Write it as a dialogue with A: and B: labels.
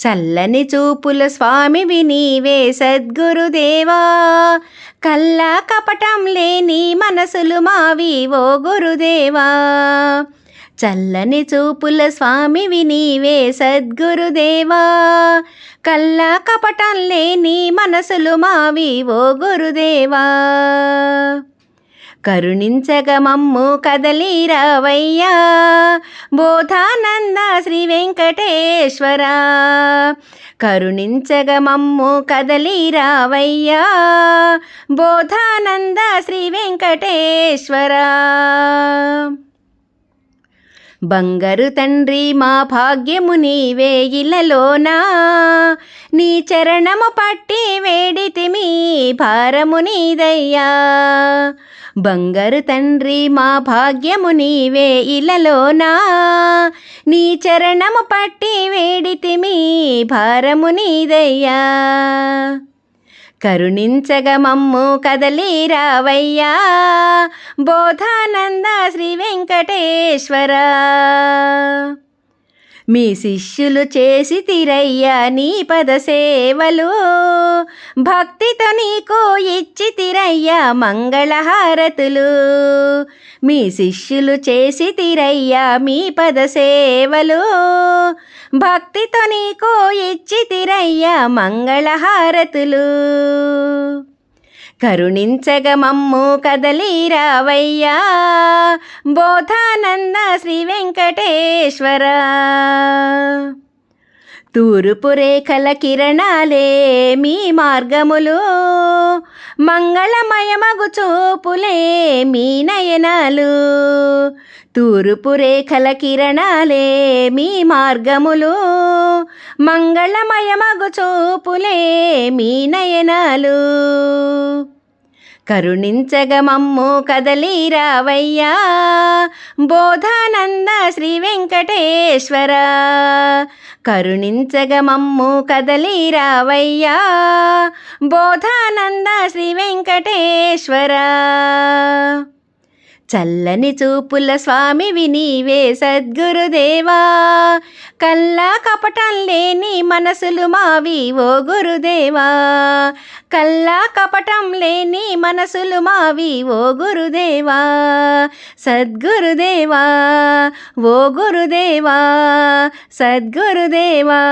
A: చల్లని చూపుల స్వామివి నీవే సద్గురుదేవా. కల్లా కపటం లేని మనసులు మావి ఓ గురుదేవా. చల్లని చూపుల స్వామివి నీవే సద్గురుదేవా. కల్లా కపటం లేని మనసులు మావి ఓ గురుదేవా. కరుణించగ మమ్ము కదలిరావయ్యా బోధానంద శ్రీ వెంకటేశ్వర. కరుణించగ మమ్ము కదలిరావయ్యా బోధానంద శ్రీ వెంకటేశ్వర. బంగారు తండ్రి మా భాగ్యము నీవే ఇలలోనా నీ చరణము పట్టి వేడితిమి భారము నీదయ్యా. బంగారు తండ్రి మా భాగ్యము నీవే ఇలలోనా. నీ చరణము పట్టి వేడితిమి భారము నీదయ్యా. కరుణించగ మమ్ము కదలిరావయ్యా బోధానంద శ్రీ వెంకటేశ్వర. మీ శిష్యులు చేసి తిరయ్యా నీ పద సేవలు భక్తితో నీకు ఇచ్చి తిరయ్యా మంగళహారతులు. మీ శిష్యులు చేసి తిరయ్యా మీ పద సేవలు. భక్తితో నీకు ఇచ్చి తిరయ్యా మంగళహారతులు. కరుణించగ మమ్ము కదలిరావయ్యా బోధానంద శ్రీ వెంకటేశ్వరా. తూర్పు రేఖల కిరణాలే మీ మార్గములు. మంగళమయమగు చూపులే మీ నయనాలు. తూర్పు రేఖల కిరణాలే మీ మార్గములు. మంగళమయమగు చూపులే మీ నయనాలు. కరుణించగ మమ్ము కదలిరావయ్యా బోధానంద శ్రీ వెంకటేశ్వర. కరుణించగ మమ్ము కదలిరావయ్యా. బోధానంద శ్రీ వెంకటేశ్వర. చల్లని చూపుల స్వామివి నీవే సద్గురుదేవా. కల్లా కపటం లేని మనసులు మావి ఓ గురుదేవా. కల్లా కపటం లేని మనసులు మావి ఓ గురుదేవా. సద్గురుదేవా ఓ గురుదేవా సద్గురుదేవా.